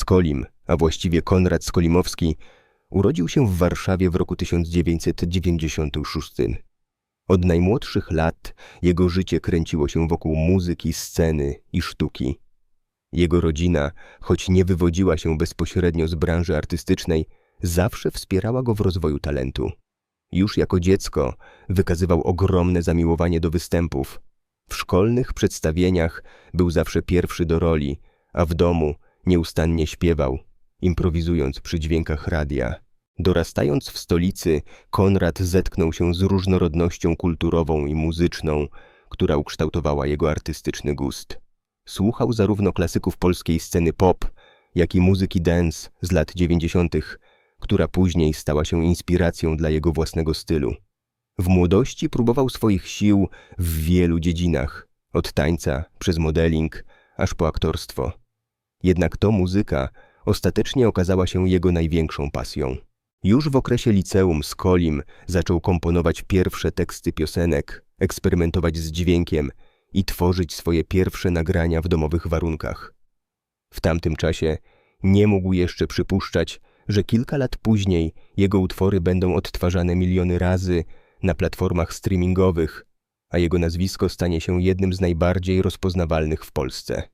Skolim, a właściwie Konrad Skolimowski, urodził się w Warszawie w roku 1996. Od najmłodszych lat jego życie kręciło się wokół muzyki, sceny i sztuki. Jego rodzina, choć nie wywodziła się bezpośrednio z branży artystycznej, zawsze wspierała go w rozwoju talentu. Już jako dziecko wykazywał ogromne zamiłowanie do występów. W szkolnych przedstawieniach był zawsze pierwszy do roli, a w domu nieustannie śpiewał, improwizując przy dźwiękach radia. Dorastając w stolicy, Konrad zetknął się z różnorodnością kulturową i muzyczną, która ukształtowała jego artystyczny gust. Słuchał zarówno klasyków polskiej sceny pop, jak i muzyki dance z lat dziewięćdziesiątych, która później stała się inspiracją dla jego własnego stylu. W młodości próbował swoich sił w wielu dziedzinach, od tańca przez modeling aż po aktorstwo. Jednak to muzyka ostatecznie okazała się jego największą pasją. Już w okresie liceum z Kolim zaczął komponować pierwsze teksty piosenek, eksperymentować z dźwiękiem i tworzyć swoje pierwsze nagrania w domowych warunkach. W tamtym czasie nie mógł jeszcze przypuszczać, że kilka lat później jego utwory będą odtwarzane miliony razy na platformach streamingowych, a jego nazwisko stanie się jednym z najbardziej rozpoznawalnych w Polsce.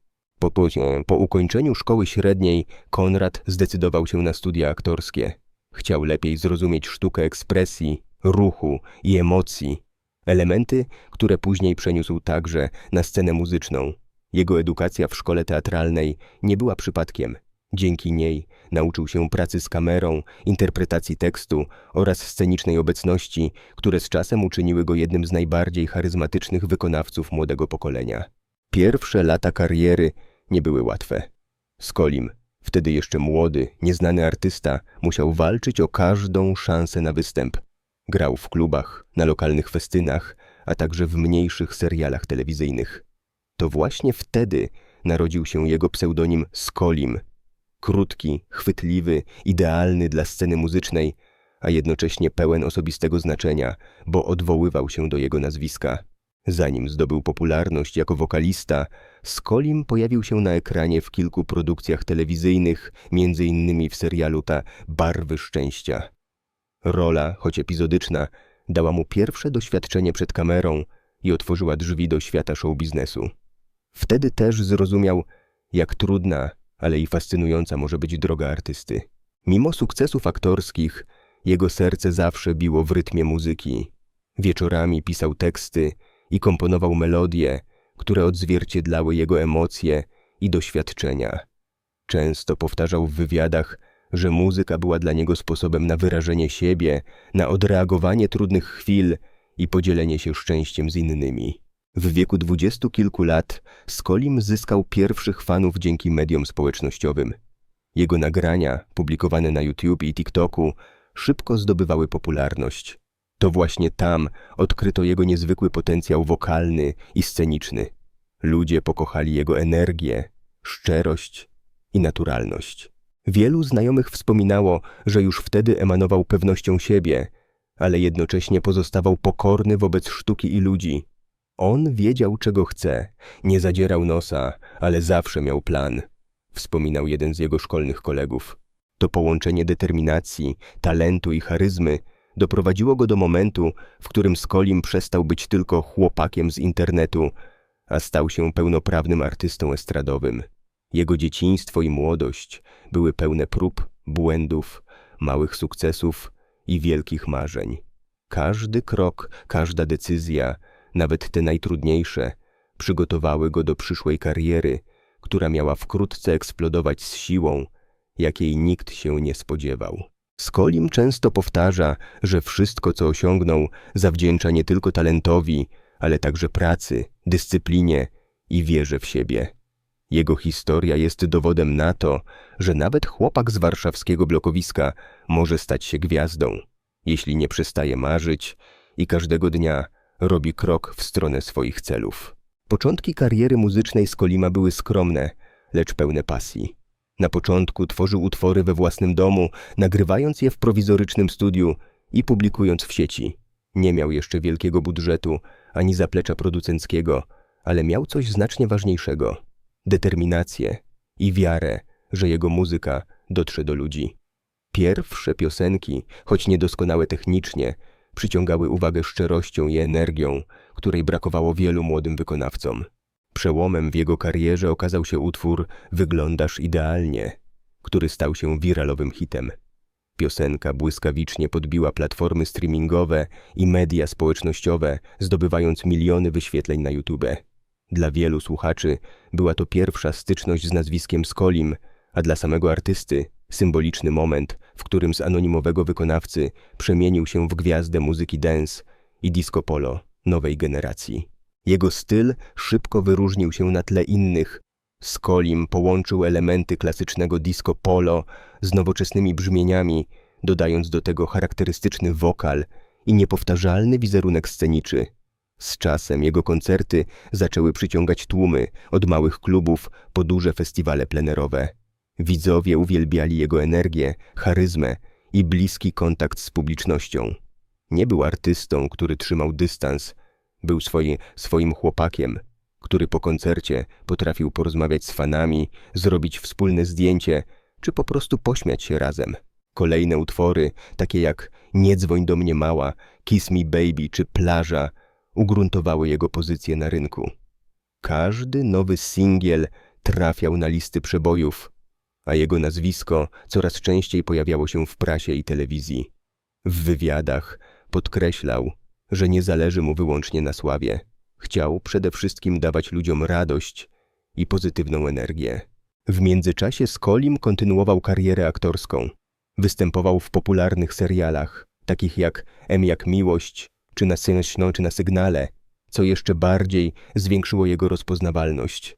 Po, po, po ukończeniu szkoły średniej Konrad zdecydował się na studia aktorskie. Chciał lepiej zrozumieć sztukę ekspresji, ruchu i emocji, elementy, które później przeniósł także na scenę muzyczną. Jego edukacja w szkole teatralnej nie była przypadkiem. Dzięki niej nauczył się pracy z kamerą, interpretacji tekstu oraz scenicznej obecności, które z czasem uczyniły go jednym z najbardziej charyzmatycznych wykonawców młodego pokolenia. Pierwsze lata kariery nie były łatwe. Skolim, wtedy jeszcze młody, nieznany artysta, musiał walczyć o każdą szansę na występ. Grał w klubach, na lokalnych festynach, a także w mniejszych serialach telewizyjnych. To właśnie wtedy narodził się jego pseudonim Skolim, krótki, chwytliwy, idealny dla sceny muzycznej, a jednocześnie pełen osobistego znaczenia, bo odwoływał się do jego nazwiska. Zanim zdobył popularność jako wokalista, Skolim pojawił się na ekranie w kilku produkcjach telewizyjnych, innymi w serialu ta Barwy Szczęścia. Rola, choć epizodyczna, dała mu pierwsze doświadczenie przed kamerą i otworzyła drzwi do świata show biznesu. Wtedy też zrozumiał, jak trudna ale i fascynująca może być droga artysty. Mimo sukcesów aktorskich, jego serce zawsze biło w rytmie muzyki. Wieczorami pisał teksty i komponował melodie, które odzwierciedlały jego emocje i doświadczenia. Często powtarzał w wywiadach, że muzyka była dla niego sposobem na wyrażenie siebie, na odreagowanie trudnych chwil i podzielenie się szczęściem z innymi. W wieku dwudziestu kilku lat Skolim zyskał pierwszych fanów dzięki mediom społecznościowym. Jego nagrania, publikowane na YouTube i TikToku, szybko zdobywały popularność. To właśnie tam odkryto jego niezwykły potencjał wokalny i sceniczny. Ludzie pokochali jego energię, szczerość i naturalność. Wielu znajomych wspominało, że już wtedy emanował pewnością siebie, ale jednocześnie pozostawał pokorny wobec sztuki i ludzi. On wiedział, czego chce, nie zadzierał nosa, ale zawsze miał plan, wspominał jeden z jego szkolnych kolegów. To połączenie determinacji, talentu i charyzmy doprowadziło go do momentu, w którym Skolim przestał być tylko chłopakiem z internetu, a stał się pełnoprawnym artystą estradowym. Jego dzieciństwo i młodość były pełne prób, błędów, małych sukcesów i wielkich marzeń. Każdy krok, każda decyzja nawet te najtrudniejsze, przygotowały go do przyszłej kariery, która miała wkrótce eksplodować z siłą, jakiej nikt się nie spodziewał. Skolim często powtarza, że wszystko, co osiągnął, zawdzięcza nie tylko talentowi, ale także pracy, dyscyplinie i wierze w siebie. Jego historia jest dowodem na to, że nawet chłopak z warszawskiego blokowiska może stać się gwiazdą, jeśli nie przestaje marzyć i każdego dnia robi krok w stronę swoich celów. Początki kariery muzycznej Skolima były skromne, lecz pełne pasji. Na początku tworzył utwory we własnym domu, nagrywając je w prowizorycznym studiu i publikując w sieci. Nie miał jeszcze wielkiego budżetu ani zaplecza producenckiego, ale miał coś znacznie ważniejszego determinację i wiarę że jego muzyka dotrze do ludzi. Pierwsze piosenki, choć niedoskonałe technicznie, przyciągały uwagę szczerością i energią, której brakowało wielu młodym wykonawcom. Przełomem w jego karierze okazał się utwór Wyglądasz idealnie, który stał się wiralowym hitem. Piosenka błyskawicznie podbiła platformy streamingowe i media społecznościowe, zdobywając miliony wyświetleń na YouTube. Dla wielu słuchaczy była to pierwsza styczność z nazwiskiem Skolim, a dla samego artysty symboliczny moment, w którym z anonimowego wykonawcy przemienił się w gwiazdę muzyki dance i disco polo nowej generacji. Jego styl szybko wyróżnił się na tle innych. Skolim połączył elementy klasycznego disco polo z nowoczesnymi brzmieniami, dodając do tego charakterystyczny wokal i niepowtarzalny wizerunek sceniczy. Z czasem jego koncerty zaczęły przyciągać tłumy od małych klubów po duże festiwale plenerowe. Widzowie uwielbiali jego energię, charyzmę i bliski kontakt z publicznością. Nie był artystą, który trzymał dystans, był swoje, swoim chłopakiem, który po koncercie potrafił porozmawiać z fanami, zrobić wspólne zdjęcie, czy po prostu pośmiać się razem. Kolejne utwory, takie jak Nie dzwoń do mnie mała, Kiss me baby czy Plaża, ugruntowały jego pozycję na rynku. Każdy nowy singiel trafiał na listy przebojów, a jego nazwisko coraz częściej pojawiało się w prasie i telewizji. W wywiadach podkreślał, że nie zależy mu wyłącznie na sławie. Chciał przede wszystkim dawać ludziom radość i pozytywną energię. W międzyczasie Skolim kontynuował karierę aktorską. Występował w popularnych serialach, takich jak M jak Miłość, czy na Synośno, czy na Sygnale, co jeszcze bardziej zwiększyło jego rozpoznawalność.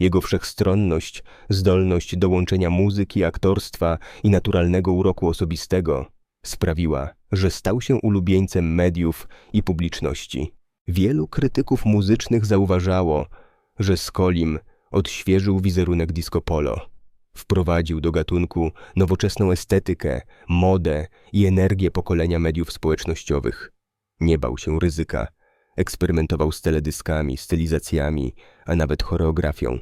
Jego wszechstronność, zdolność do łączenia muzyki, aktorstwa i naturalnego uroku osobistego sprawiła, że stał się ulubieńcem mediów i publiczności. Wielu krytyków muzycznych zauważało, że Skolim odświeżył wizerunek disco polo. Wprowadził do gatunku nowoczesną estetykę, modę i energię pokolenia mediów społecznościowych. Nie bał się ryzyka. Eksperymentował z teledyskami, stylizacjami, a nawet choreografią.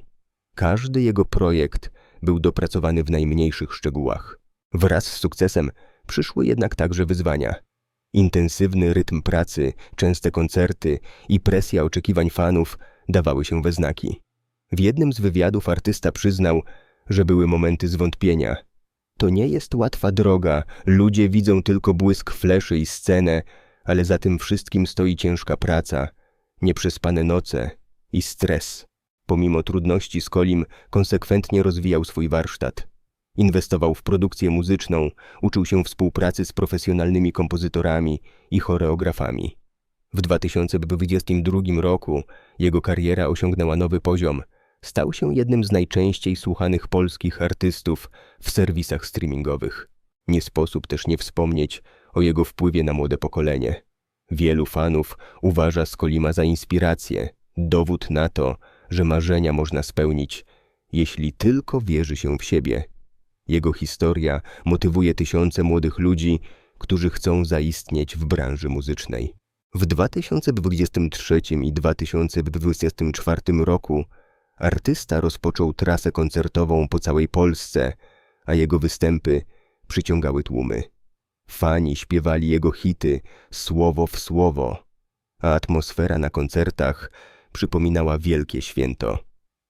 Każdy jego projekt był dopracowany w najmniejszych szczegółach. Wraz z sukcesem przyszły jednak także wyzwania. Intensywny rytm pracy, częste koncerty i presja oczekiwań fanów dawały się we znaki. W jednym z wywiadów artysta przyznał, że były momenty zwątpienia. To nie jest łatwa droga, ludzie widzą tylko błysk fleszy i scenę, ale za tym wszystkim stoi ciężka praca, nieprzespane noce i stres. Pomimo trudności Skolim konsekwentnie rozwijał swój warsztat. Inwestował w produkcję muzyczną, uczył się współpracy z profesjonalnymi kompozytorami i choreografami. W 2022 roku jego kariera osiągnęła nowy poziom. Stał się jednym z najczęściej słuchanych polskich artystów w serwisach streamingowych. Nie sposób też nie wspomnieć o jego wpływie na młode pokolenie. Wielu fanów uważa Skolima za inspirację, dowód na to, że marzenia można spełnić, jeśli tylko wierzy się w siebie. Jego historia motywuje tysiące młodych ludzi, którzy chcą zaistnieć w branży muzycznej. W 2023 i 2024 roku artysta rozpoczął trasę koncertową po całej Polsce, a jego występy przyciągały tłumy. Fani śpiewali jego hity słowo w słowo, a atmosfera na koncertach przypominała wielkie święto.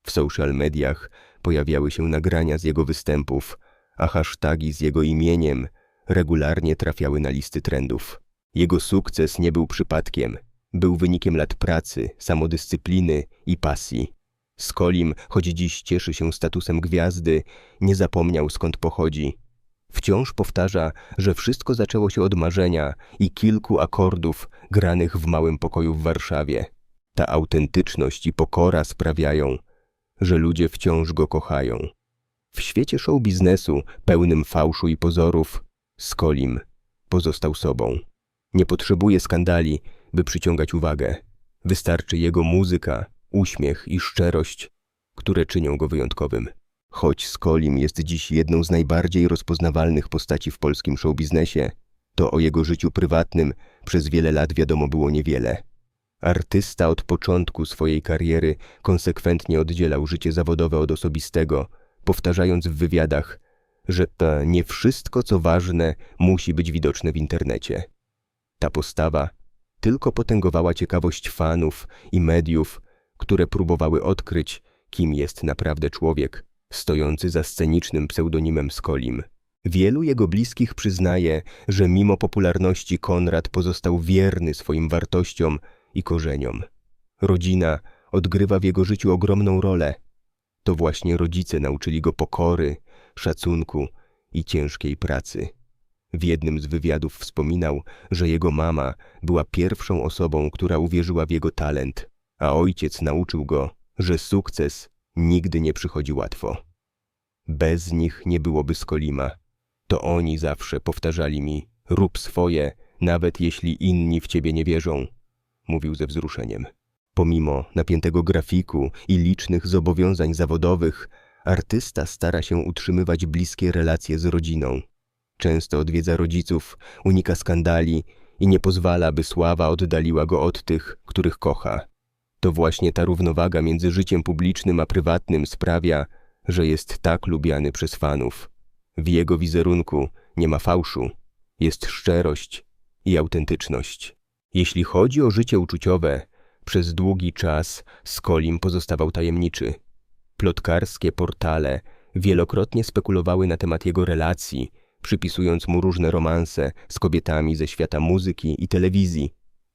W social mediach pojawiały się nagrania z jego występów, a hasztagi z jego imieniem regularnie trafiały na listy trendów. Jego sukces nie był przypadkiem, był wynikiem lat pracy, samodyscypliny i pasji. Skolim, choć dziś cieszy się statusem gwiazdy, nie zapomniał skąd pochodzi. Wciąż powtarza, że wszystko zaczęło się od marzenia i kilku akordów granych w małym pokoju w Warszawie. Ta autentyczność i pokora sprawiają, że ludzie wciąż go kochają. W świecie show biznesu, pełnym fałszu i pozorów, Skolim pozostał sobą. Nie potrzebuje skandali, by przyciągać uwagę. Wystarczy jego muzyka, uśmiech i szczerość, które czynią go wyjątkowym. Choć Skolim jest dziś jedną z najbardziej rozpoznawalnych postaci w polskim showbiznesie, to o jego życiu prywatnym przez wiele lat wiadomo było niewiele. Artysta od początku swojej kariery konsekwentnie oddzielał życie zawodowe od osobistego, powtarzając w wywiadach, że to nie wszystko, co ważne, musi być widoczne w internecie. Ta postawa tylko potęgowała ciekawość fanów i mediów, które próbowały odkryć, kim jest naprawdę człowiek, stojący za scenicznym pseudonimem Skolim. Wielu jego bliskich przyznaje, że mimo popularności Konrad pozostał wierny swoim wartościom i korzeniom. Rodzina odgrywa w jego życiu ogromną rolę. To właśnie rodzice nauczyli go pokory, szacunku i ciężkiej pracy. W jednym z wywiadów wspominał, że jego mama była pierwszą osobą, która uwierzyła w jego talent, a ojciec nauczył go, że sukces nigdy nie przychodzi łatwo. Bez nich nie byłoby Skolima. To oni zawsze powtarzali mi: rób swoje, nawet jeśli inni w ciebie nie wierzą, mówił ze wzruszeniem. Pomimo napiętego grafiku i licznych zobowiązań zawodowych, artysta stara się utrzymywać bliskie relacje z rodziną. Często odwiedza rodziców, unika skandali i nie pozwala, by sława oddaliła go od tych, których kocha. To właśnie ta równowaga między życiem publicznym a prywatnym sprawia, że jest tak lubiany przez fanów. W jego wizerunku nie ma fałszu, jest szczerość i autentyczność. Jeśli chodzi o życie uczuciowe, przez długi czas Skolim pozostawał tajemniczy. Plotkarskie portale wielokrotnie spekulowały na temat jego relacji, przypisując mu różne romanse z kobietami ze świata muzyki i telewizji.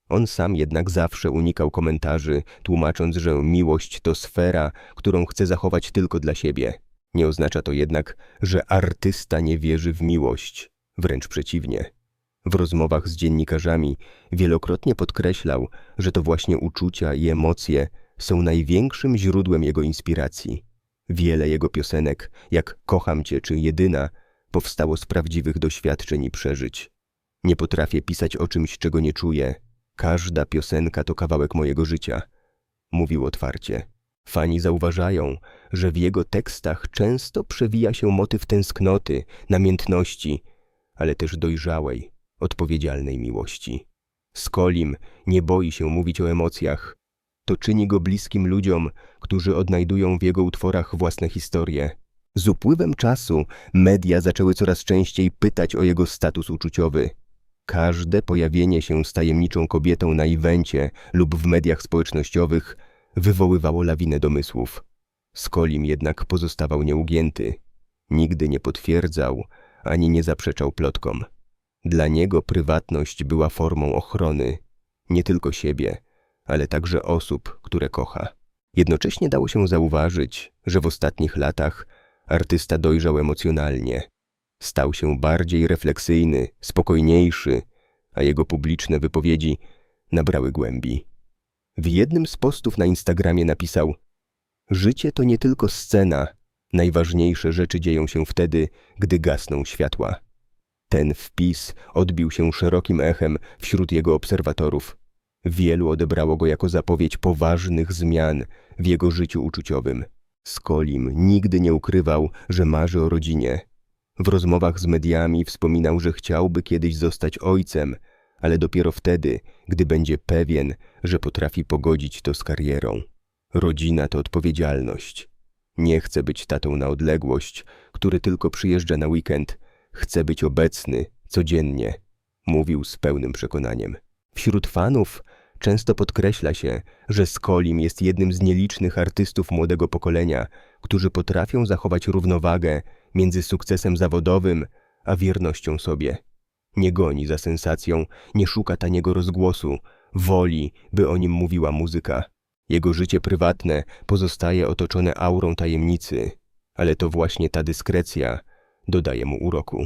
On sam jednak zawsze unikał komentarzy, tłumacząc, że miłość to sfera, którą chce zachować tylko dla siebie. Nie oznacza to jednak, że artysta nie wierzy w miłość, wręcz przeciwnie. W rozmowach z dziennikarzami wielokrotnie podkreślał, że to właśnie uczucia i emocje są największym źródłem jego inspiracji. Wiele jego piosenek, jak Kocham Cię czy Jedyna, powstało z prawdziwych doświadczeń i przeżyć. Nie potrafię pisać o czymś, czego nie czuję. Każda piosenka to kawałek mojego życia. Mówił otwarcie. Fani zauważają, że w jego tekstach często przewija się motyw tęsknoty, namiętności, ale też dojrzałej, odpowiedzialnej miłości. Skolim nie boi się mówić o emocjach. To czyni go bliskim ludziom, którzy odnajdują w jego utworach własne historie. Z upływem czasu media zaczęły coraz częściej pytać o jego status uczuciowy. Każde pojawienie się z tajemniczą kobietą na evencie lub w mediach społecznościowych wywoływało lawinę domysłów. Skolim jednak pozostawał nieugięty. Nigdy nie potwierdzał ani nie zaprzeczał plotkom. Dla niego prywatność była formą ochrony nie tylko siebie, ale także osób, które kocha. Jednocześnie dało się zauważyć, że w ostatnich latach artysta dojrzał emocjonalnie. Stał się bardziej refleksyjny, spokojniejszy, a jego publiczne wypowiedzi nabrały głębi. W jednym z postów na Instagramie napisał: Życie to nie tylko scena, najważniejsze rzeczy dzieją się wtedy, gdy gasną światła. Ten wpis odbił się szerokim echem wśród jego obserwatorów. Wielu odebrało go jako zapowiedź poważnych zmian w jego życiu uczuciowym. Skolim nigdy nie ukrywał, że marzy o rodzinie. W rozmowach z mediami wspominał, że chciałby kiedyś zostać ojcem, ale dopiero wtedy, gdy będzie pewien, że potrafi pogodzić to z karierą. Rodzina to odpowiedzialność. Nie chce być tatą na odległość, który tylko przyjeżdża na weekend. Chce być obecny, codziennie, mówił z pełnym przekonaniem. Wśród fanów często podkreśla się, że Skolim jest jednym z nielicznych artystów młodego pokolenia, którzy potrafią zachować równowagę między sukcesem zawodowym a wiernością sobie. Nie goni za sensacją, nie szuka taniego rozgłosu, woli, by o nim mówiła muzyka. Jego życie prywatne pozostaje otoczone aurą tajemnicy, ale to właśnie ta dyskrecja dodaje mu uroku.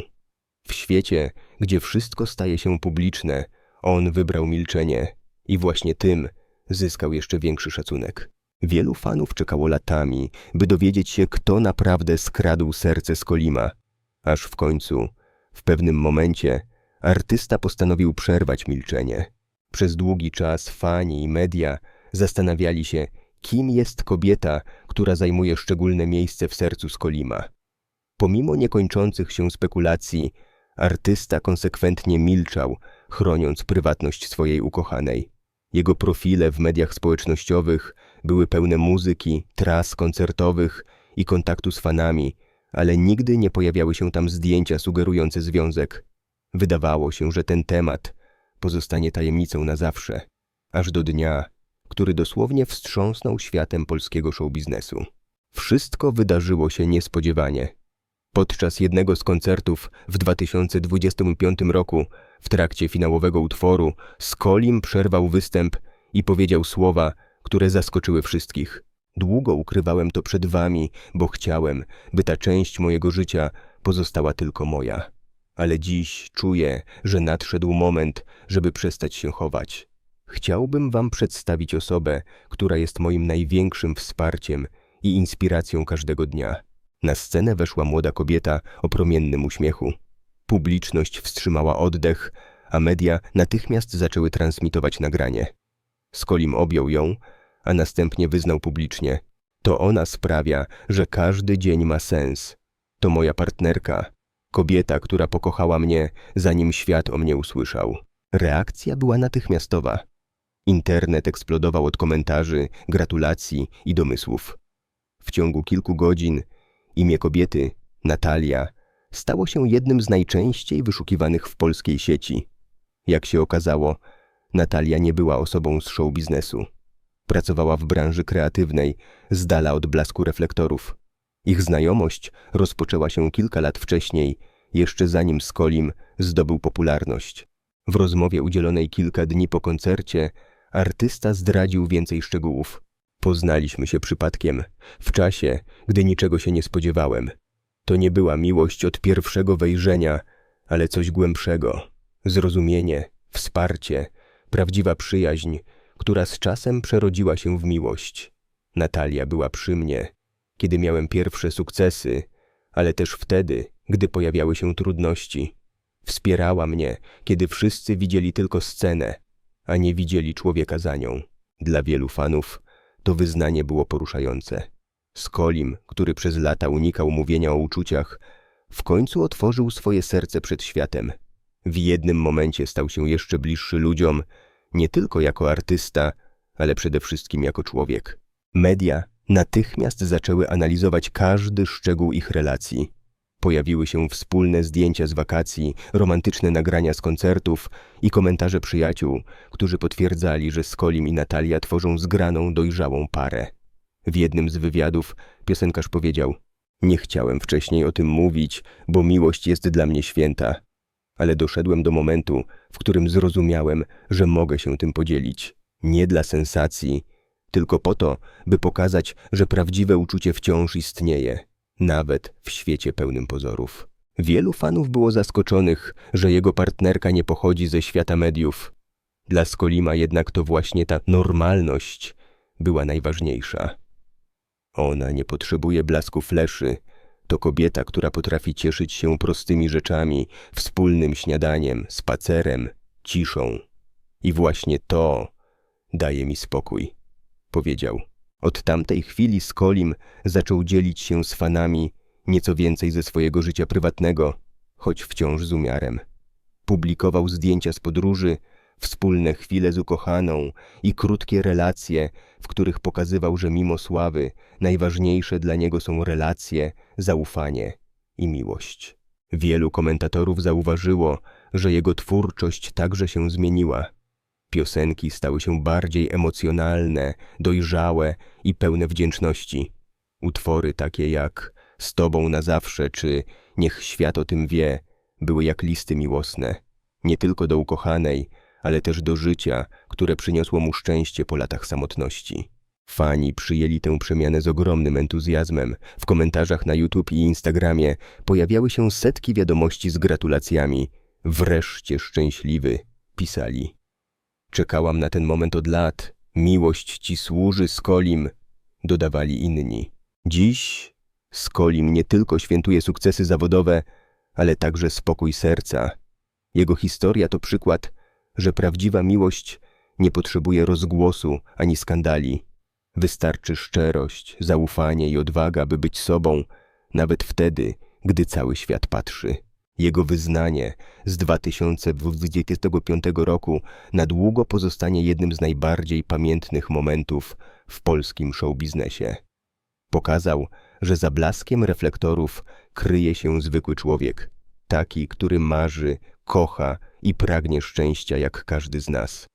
W świecie, gdzie wszystko staje się publiczne, on wybrał milczenie i właśnie tym zyskał jeszcze większy szacunek. Wielu fanów czekało latami, by dowiedzieć się, kto naprawdę skradł serce Skolima, aż w końcu, w pewnym momencie, artysta postanowił przerwać milczenie. Przez długi czas fani i media zastanawiali się, kim jest kobieta, która zajmuje szczególne miejsce w sercu Skolima. Pomimo niekończących się spekulacji, artysta konsekwentnie milczał, chroniąc prywatność swojej ukochanej. Jego profile w mediach społecznościowych były pełne muzyki, tras koncertowych i kontaktu z fanami, ale nigdy nie pojawiały się tam zdjęcia sugerujące związek. Wydawało się, że ten temat pozostanie tajemnicą na zawsze, aż do dnia, który dosłownie wstrząsnął światem polskiego showbiznesu. Wszystko wydarzyło się niespodziewanie. Podczas jednego z koncertów w 2025 roku, w trakcie finałowego utworu, Skolim przerwał występ i powiedział słowa, które zaskoczyły wszystkich. Długo ukrywałem to przed wami, bo chciałem, by ta część mojego życia pozostała tylko moja. Ale dziś czuję, że nadszedł moment, żeby przestać się chować. Chciałbym wam przedstawić osobę, która jest moim największym wsparciem i inspiracją każdego dnia. Na scenę weszła młoda kobieta o promiennym uśmiechu. Publiczność wstrzymała oddech, a media natychmiast zaczęły transmitować nagranie. Skolim objął ją, a następnie wyznał publicznie: To ona sprawia, że każdy dzień ma sens. To moja partnerka, kobieta, która pokochała mnie, zanim świat o mnie usłyszał. Reakcja była natychmiastowa. Internet eksplodował od komentarzy, gratulacji i domysłów. W ciągu kilku godzin imię kobiety, Natalia, stało się jednym z najczęściej wyszukiwanych w polskiej sieci. Jak się okazało, Natalia nie była osobą z show biznesu. Pracowała w branży kreatywnej, z dala od blasku reflektorów. Ich znajomość rozpoczęła się kilka lat wcześniej, jeszcze zanim Skolim zdobył popularność. W rozmowie udzielonej kilka dni po koncercie artysta zdradził więcej szczegółów. Poznaliśmy się przypadkiem, w czasie, gdy niczego się nie spodziewałem. To nie była miłość od pierwszego wejrzenia, ale coś głębszego. Zrozumienie, wsparcie, prawdziwa przyjaźń, która z czasem przerodziła się w miłość. Natalia była przy mnie, kiedy miałem pierwsze sukcesy, ale też wtedy, gdy pojawiały się trudności. Wspierała mnie, kiedy wszyscy widzieli tylko scenę, a nie widzieli człowieka za nią. Dla wielu fanów to wyznanie było poruszające. Skolim, który przez lata unikał mówienia o uczuciach, w końcu otworzył swoje serce przed światem. W jednym momencie stał się jeszcze bliższy ludziom, nie tylko jako artysta, ale przede wszystkim jako człowiek. Media natychmiast zaczęły analizować każdy szczegół ich relacji. Pojawiły się wspólne zdjęcia z wakacji, romantyczne nagrania z koncertów i komentarze przyjaciół, którzy potwierdzali, że Skolim i Natalia tworzą zgraną, dojrzałą parę. W jednym z wywiadów piosenkarz powiedział: Nie chciałem wcześniej o tym mówić, bo miłość jest dla mnie święta. Ale doszedłem do momentu, w którym zrozumiałem, że mogę się tym podzielić. Nie dla sensacji, tylko po to, by pokazać, że prawdziwe uczucie wciąż istnieje, nawet w świecie pełnym pozorów. Wielu fanów było zaskoczonych, że jego partnerka nie pochodzi ze świata mediów. Dla Skolima jednak to właśnie ta normalność była najważniejsza. Ona nie potrzebuje blasku fleszy. To kobieta, która potrafi cieszyć się prostymi rzeczami, wspólnym śniadaniem, spacerem, ciszą. I właśnie to daje mi spokój, powiedział. Od tamtej chwili Skolim zaczął dzielić się z fanami nieco więcej ze swojego życia prywatnego, choć wciąż z umiarem. Publikował zdjęcia z podróży, wspólne chwile z ukochaną i krótkie relacje, w których pokazywał, że mimo sławy najważniejsze dla niego są relacje, zaufanie i miłość. Wielu komentatorów zauważyło, że jego twórczość także się zmieniła. Piosenki stały się bardziej emocjonalne, dojrzałe i pełne wdzięczności. Utwory takie jak Z Tobą na zawsze czy Niech świat o tym wie były jak listy miłosne, nie tylko do ukochanej, ale też do życia, które przyniosło mu szczęście po latach samotności. Fani przyjęli tę przemianę z ogromnym entuzjazmem. W komentarzach na YouTube i Instagramie pojawiały się setki wiadomości z gratulacjami. Wreszcie szczęśliwy, pisali. Czekałam na ten moment od lat. Miłość ci służy, Skolim, dodawali inni. Dziś Skolim nie tylko świętuje sukcesy zawodowe, ale także spokój serca. Jego historia to przykład, że prawdziwa miłość nie potrzebuje rozgłosu ani skandali. Wystarczy szczerość, zaufanie i odwaga, by być sobą, nawet wtedy, gdy cały świat patrzy. Jego wyznanie z 2025 roku na długo pozostanie jednym z najbardziej pamiętnych momentów w polskim showbiznesie. Pokazał, że za blaskiem reflektorów kryje się zwykły człowiek, taki, który marzy, kocha i pragnie szczęścia jak każdy z nas.